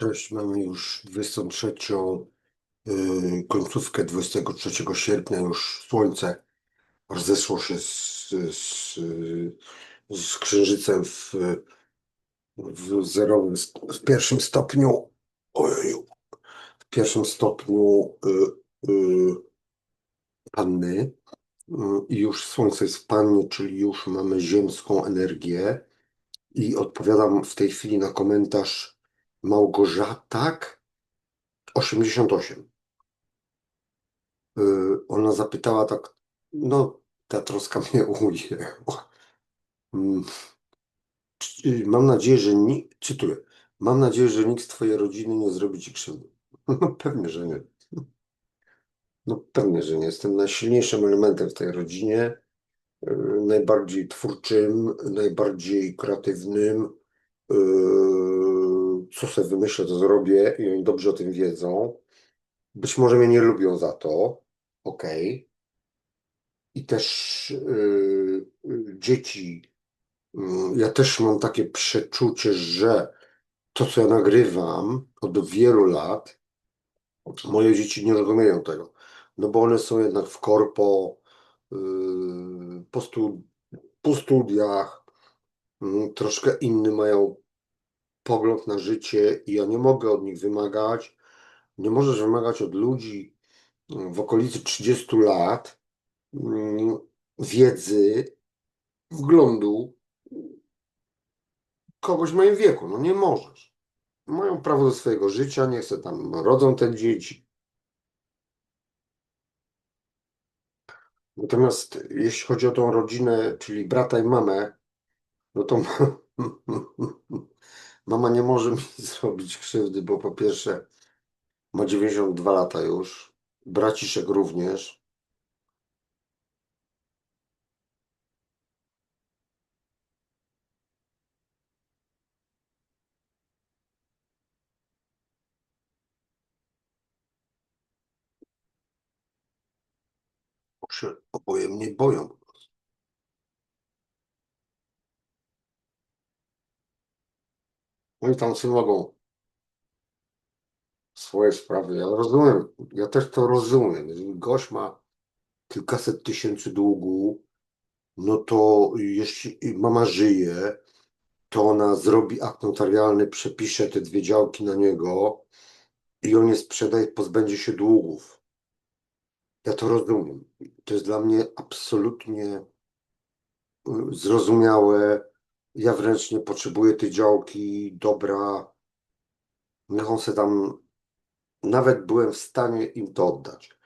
Cześć, mamy już 23, yy, końcówkę 23 sierpnia, już słońce rozeszło się z, z, z księżycem w, w zerowym, w pierwszym stopniu, ojeju, w pierwszym stopniu yy, yy, panny i już słońce jest w pannie, czyli już mamy ziemską energię i odpowiadam w tej chwili na komentarz Małgorzatak 88. Yy, Ona zapytała tak, no ta troska mnie ujęła. Mm, Mam nadzieję, że nikt, cytuję, mam nadzieję, że nikt z twojej rodziny nie zrobi ci krzywdy. No pewnie, że nie. No pewnie, że nie. Jestem najsilniejszym elementem w tej rodzinie, yy, najbardziej twórczym, najbardziej kreatywnym. Co sobie wymyślę, to zrobię i oni dobrze o tym wiedzą. Być może mnie nie lubią za to, okej. I też yy, dzieci, yy, ja też mam takie przeczucie, że to, co ja nagrywam od wielu lat, moje dzieci nie rozumieją tego. No bo one są jednak w korpo, yy, po, po studiach, yy, troszkę inny mają pogląd na życie i ja nie mogę od nich wymagać, nie możesz wymagać od ludzi yy, w okolicy 30 lat mm, wiedzy, wglądu kogoś w moim wieku. No nie możesz. Mają prawo do swojego życia, niech se tam rodzą te dzieci. Natomiast jeśli chodzi o tą rodzinę, czyli brata i mamę, no to mama nie może mi zrobić krzywdy, bo po pierwsze ma 92 lata już, braciszek również. Oboje mnie boją. Oni tam sobie mogą swoje sprawy. Ja rozumiem, ja też to rozumiem. Jeżeli gość ma kilkaset tysięcy długu, no to jeśli mama żyje, to ona zrobi akt notarialny, przepisze te dwie działki na niego i on je sprzeda i pozbędzie się długów. Ja to rozumiem. To jest dla mnie absolutnie y, zrozumiałe. Ja wręcz nie potrzebuję tej działki, dobra. Niech on se tam, nawet byłem w stanie im to oddać.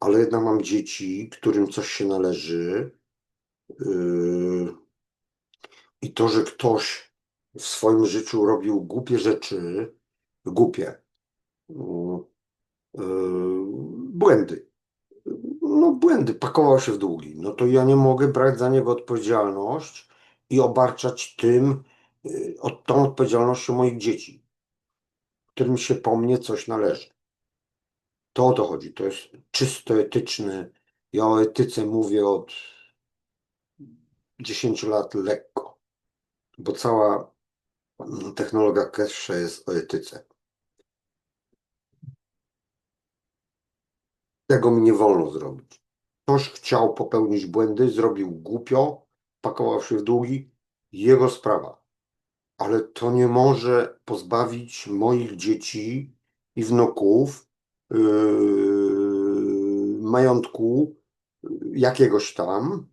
Ale jednak mam dzieci, którym coś się należy. Yy, I to, że ktoś w swoim życiu robił głupie rzeczy, głupie, yy, yy, błędy. No, błędy, pakował się w długi. No to ja nie mogę brać za niego odpowiedzialność i obarczać tym, yy, od tą odpowiedzialnością moich dzieci, którym się po mnie coś należy. To o to chodzi. To jest czysto etyczny. Ja o etyce mówię od 10 lat lekko, bo cała technologia cache jest o etyce. Tego mi nie wolno zrobić. Ktoś chciał popełnić błędy, zrobił głupio, pakował się w długi, jego sprawa. Ale to nie może pozbawić moich dzieci i wnuków yy, majątku jakiegoś tam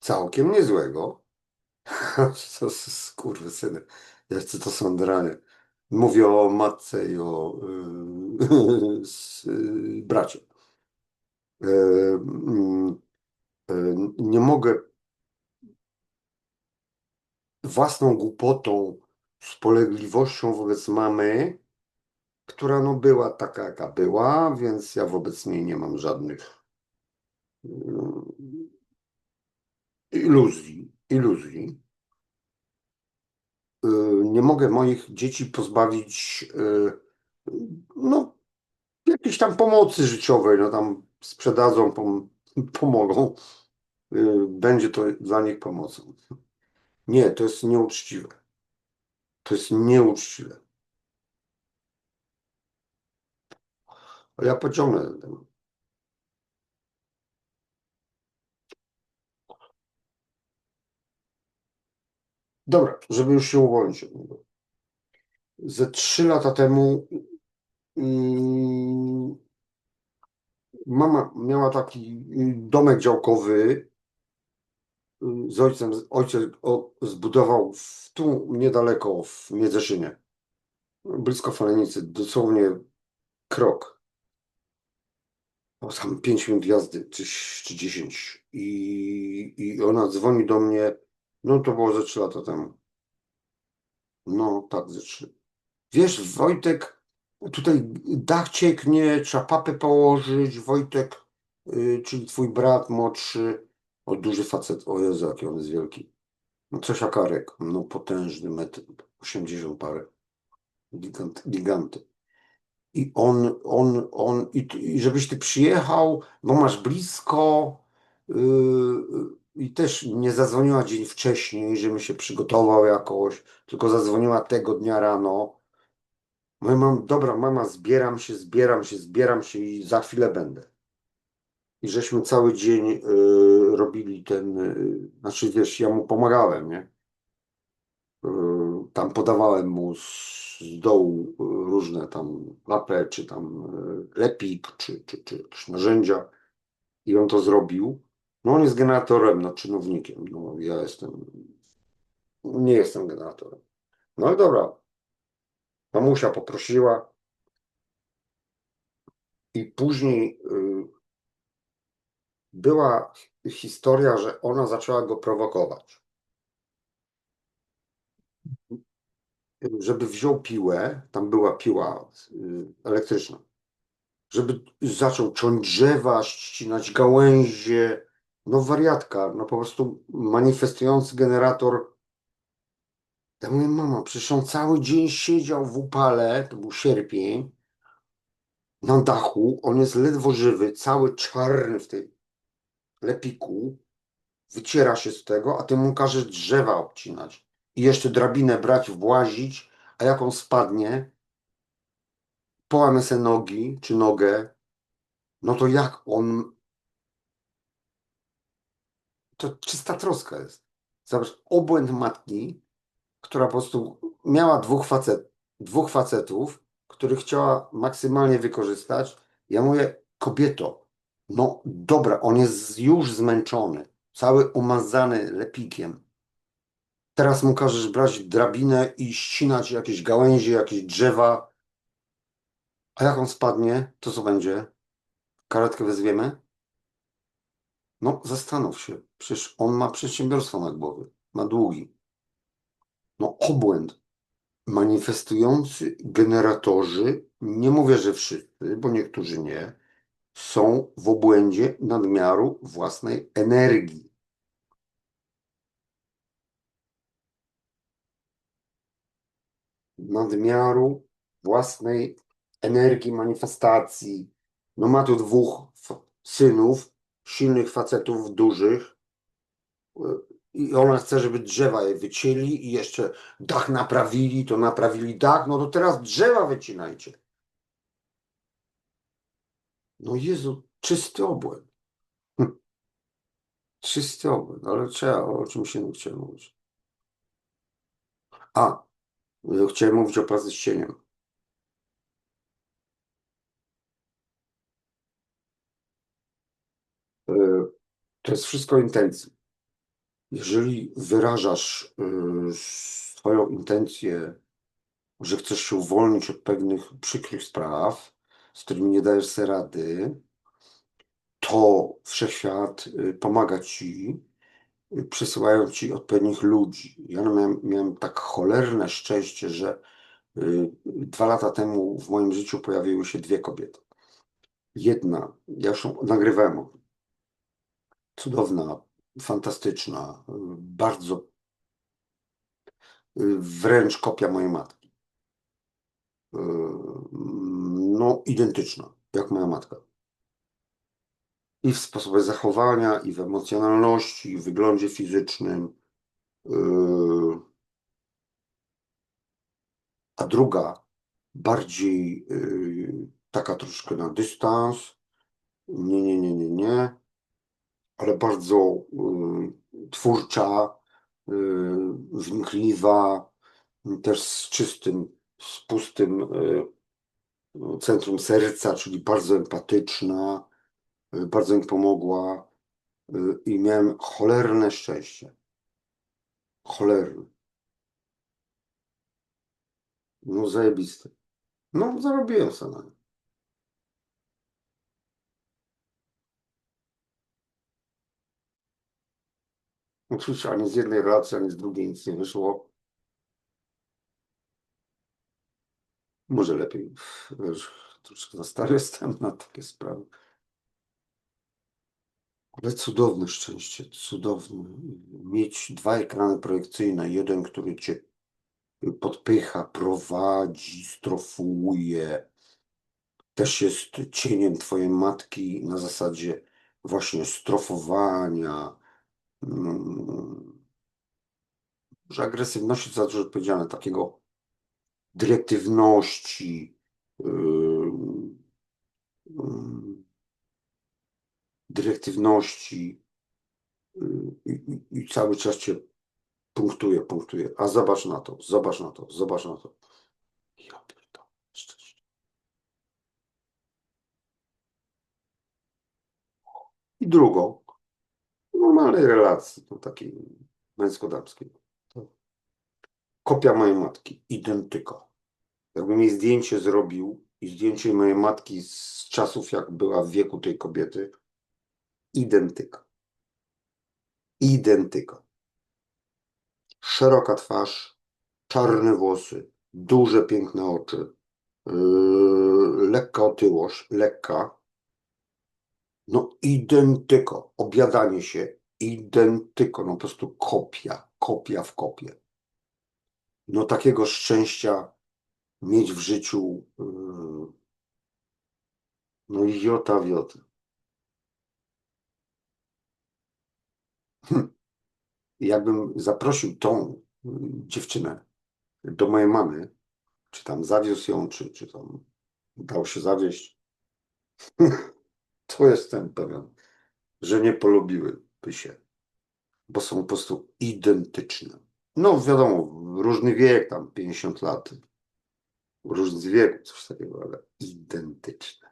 całkiem niezłego. Co skurwysyny, jacy to są dranie. Mówię o matce i o yy, yy, bracie. Yy, yy, nie mogę własną głupotą, spolegliwością wobec mamy, która no była taka, jaka była, więc ja wobec niej nie mam żadnych yy, iluzji, iluzji. Yy, Nie mogę moich dzieci pozbawić yy, no, jakiejś tam pomocy życiowej, no tam sprzedadzą, pom pomogą. Będzie to dla nich pomocą. Nie, to jest nieuczciwe. To jest nieuczciwe. Ja pociągnę ten. Dobra, żeby już się uwolnić. Ze trzy lata temu mm, mama miała taki domek działkowy z ojcem. Ojciec zbudował w, tu niedaleko w Miedzeszynie, blisko Falenicy, dosłownie krok. O, tam 5 minut jazdy, czy, czy 10. I, I ona dzwoni do mnie, no to było ze 3 lata temu. No tak, ze 3. Wiesz, Wojtek, tutaj dach cieknie, trzeba papę położyć. Wojtek, y, czyli twój brat młodszy, o duży facet, o Jezu, jaki on jest wielki. No coś jak Arek, no potężny, metr 80 parę. Gigant, giganty. I on, on, on, i, i żebyś ty przyjechał, bo masz blisko, yy, i też nie zadzwoniła dzień wcześniej, żebym się przygotował jakoś, tylko zadzwoniła tego dnia rano. Mówię, mam, dobra, mama, zbieram się, zbieram się, zbieram się i za chwilę będę. I żeśmy cały dzień yy, robili ten, yy, znaczy wiesz, ja mu pomagałem, nie? Yy, tam podawałem mu z dołu yy, różne tam lapę, czy tam lepik, czy, czy, czy narzędzia i on to zrobił. No on jest generatorem, no czynownikiem, no ja jestem, nie jestem generatorem. No i dobra, mamusia poprosiła i później była historia, że ona zaczęła go prowokować. żeby wziął piłę, tam była piła y, elektryczna, żeby zaczął ciąć drzewa, ścinać gałęzie, no wariatka, no po prostu manifestujący generator. Ja mówię, mama, przecież on cały dzień siedział w upale, to był sierpień, na dachu, on jest ledwo żywy, cały czarny w tej lepiku, wyciera się z tego, a ty mu każesz drzewa obcinać i jeszcze drabinę brać, włazić, a jak on spadnie, połamie se nogi czy nogę, no to jak on. To czysta troska jest. Zobacz, obłęd matki, która po prostu miała dwóch, facet, dwóch facetów, których chciała maksymalnie wykorzystać. Ja mówię, kobieto, no dobra, on jest już zmęczony, cały umazany lepikiem. Teraz mu każesz brać drabinę i ścinać jakieś gałęzie, jakieś drzewa. A jak on spadnie, to co będzie? Karetkę wezwiemy? No, zastanów się. Przecież on ma przedsiębiorstwo na głowie. Ma długi. No, obłęd. Manifestujący generatorzy, nie mówię, że wszyscy, bo niektórzy nie, są w obłędzie nadmiaru własnej energii. nadmiaru własnej energii manifestacji. No ma tu dwóch synów, silnych facetów, dużych i ona chce, żeby drzewa je wycięli i jeszcze dach naprawili, to naprawili dach, no to teraz drzewa wycinajcie. No Jezu, czysty obłęd. Hm. Czysty obłęd, ale trzeba, o czym się chciałem mówić. A, Chciałem mówić o pracy z cieniem. To jest wszystko intencji. Jeżeli wyrażasz e, swoją intencję, że chcesz się uwolnić od pewnych przykrych spraw, z którymi nie dajesz sobie rady, to wszechświat e, pomaga ci przysyłają ci odpowiednich ludzi. Ja miałem, miałem tak cholerne szczęście, że y, dwa lata temu w moim życiu pojawiły się dwie kobiety. Jedna, ja już ją nagrywałem, cudowna, fantastyczna, bardzo y, wręcz kopia mojej matki. No, identyczna, jak moja matka i w sposobie zachowania, i w emocjonalności, i w wyglądzie fizycznym. Yy, a druga, bardziej yy, taka troszkę na dystans. Nie, nie, nie, nie, nie. Ale bardzo y, twórcza, wnikliwa, też z czystym, z pustym centrum serca, czyli bardzo empatyczna, y, bardzo mi pomogła y, i miałem cholerne szczęście. Cholerne. No zajebiste. No zarobiłem sobie na nie. Oczywiście ani z jednej relacji, ani z drugiej nic nie wyszło. Może lepiej, troszkę za stary jestem na takie sprawy. Ale cudowne szczęście, cudowne. Mieć dwa ekrany projekcyjne, jeden, który cię podpycha, prowadzi, strofuje, też jest cieniem twojej matki na zasadzie właśnie strofowania, mm, że agresywności za dużo odpowiedzialne, takiego dyrektywności, yy, yy, dyrektywności yy, i, i, cały czas cię punktuje, punktuje. A zobacz na to, zobacz na to, zobacz na to. Ja szczęście. I drugą, normalnej relacji, no takiej męsko-damskiej. Kopia mojej matki, identyko. Jakbym jej zdjęcie zrobił i zdjęcie mojej matki z czasów, jak była w wieku tej kobiety, identyko. Identyko. Szeroka twarz, czarne włosy, duże, piękne oczy, yy, lekka otyłość, lekka. No identyko. Obiadanie się, identyko. No po prostu kopia, kopia w kopie. No takiego szczęścia mieć w życiu yy, no jota w jota. Hm. Jakbym zaprosił tą yy, dziewczynę do mojej mamy, czy tam zawiózł ją, czy, czy tam dało się zawieźć, to jestem pewien, że nie polubiłyby się, bo są po prostu identyczne. No wiadomo, różny wiek, tam 50 lat, różny wiek, coś takiego, ale identyczne.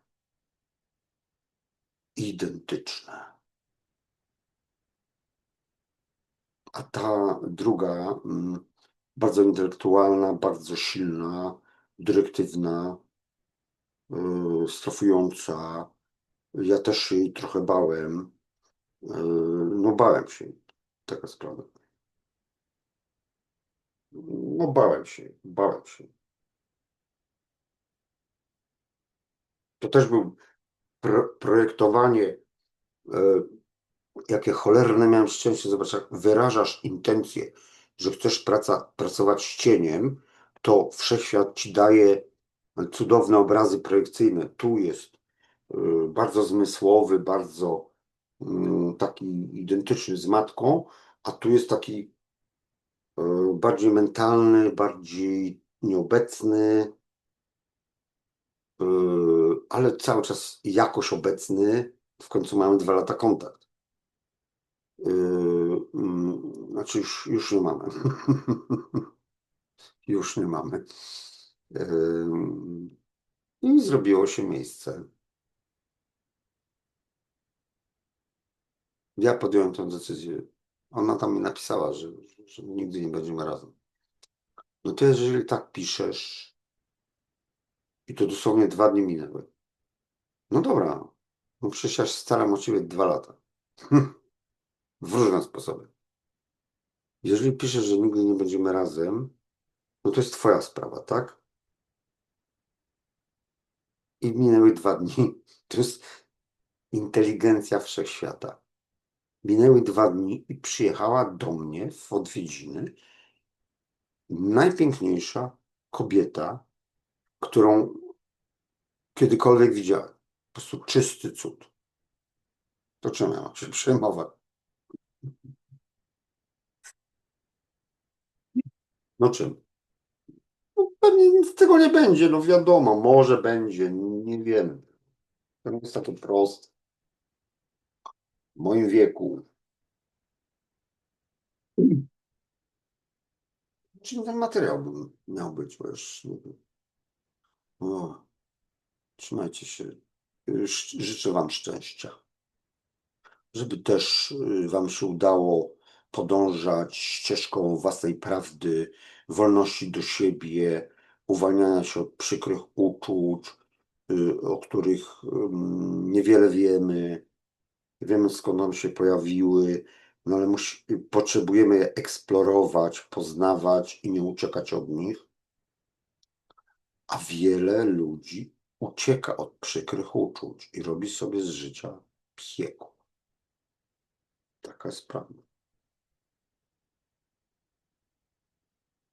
Identyczne. A ta druga, mm, bardzo intelektualna, bardzo silna, dyrektywna, yy, strofująca. Ja też jej trochę bałem. Yy, no bałem się, taka sprawa. No bałem się, bałem się. To też był pro, projektowanie, e, jakie cholerne miałem szczęście, zobacz, jak wyrażasz intencję, że chcesz praca, pracować z cieniem, to wszechświat ci daje cudowne obrazy projekcyjne. Tu jest e, bardzo zmysłowy, bardzo mm, taki identyczny z matką, a tu jest taki bardziej mentalny, bardziej nieobecny, e, ale cały czas jakoś obecny. W końcu mamy dwa lata kontakt. mm, Znaczy już, już nie mamy. już nie mamy. I zrobiło się miejsce. Ja podjąłem tę decyzję. Ona tam mi napisała, że, że nigdy nie będziemy razem. No to jeżeli tak piszesz, i to dosłownie dwa dni minęły. No dobra, no przecież ja się staram o ciebie dwa lata. W różne sposoby. Jeżeli piszesz, że nigdy nie będziemy razem, no to jest twoja sprawa, tak? I minęły dwa dni. To jest inteligencja wszechświata. Minęły dwa dni i przyjechała do mnie w odwiedziny najpiękniejsza kobieta, którą kiedykolwiek widziałem. Po prostu czysty cud. To czym ja mam się przejmować? No czym? No pewnie nie, nic z tego nie będzie, no wiadomo, może będzie, nie wiemy. To jest takie proste. W moim wieku. Czym ten materiał by miał być, bo już nie wiem. O, trzymajcie się. Życzę Wam szczęścia. Żeby też y, Wam się udało podążać ścieżką własnej prawdy, wolności do siebie, uwalniania się od przykrych uczuć, y, o których niewiele wiemy. Wiemy skąd one się pojawiły, no ale musi, potrzebujemy je eksplorować, poznawać i nie uciekać od nich. A wiele ludzi ucieka od przykrych uczuć i robi sobie z życia piekło. Taka jest prawda.